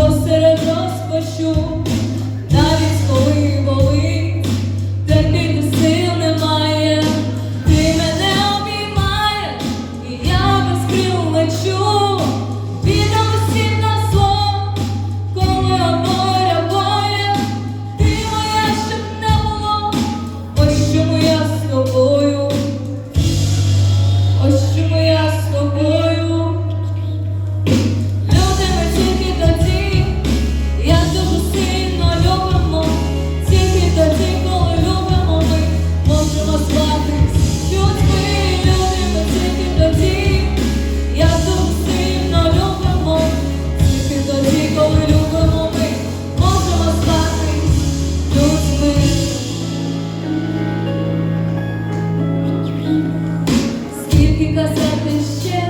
хто серед нас. Christian.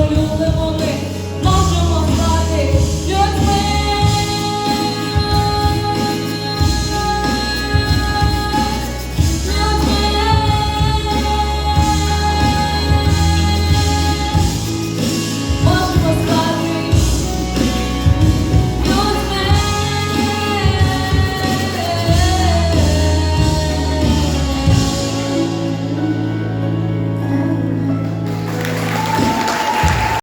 полюбимо ми.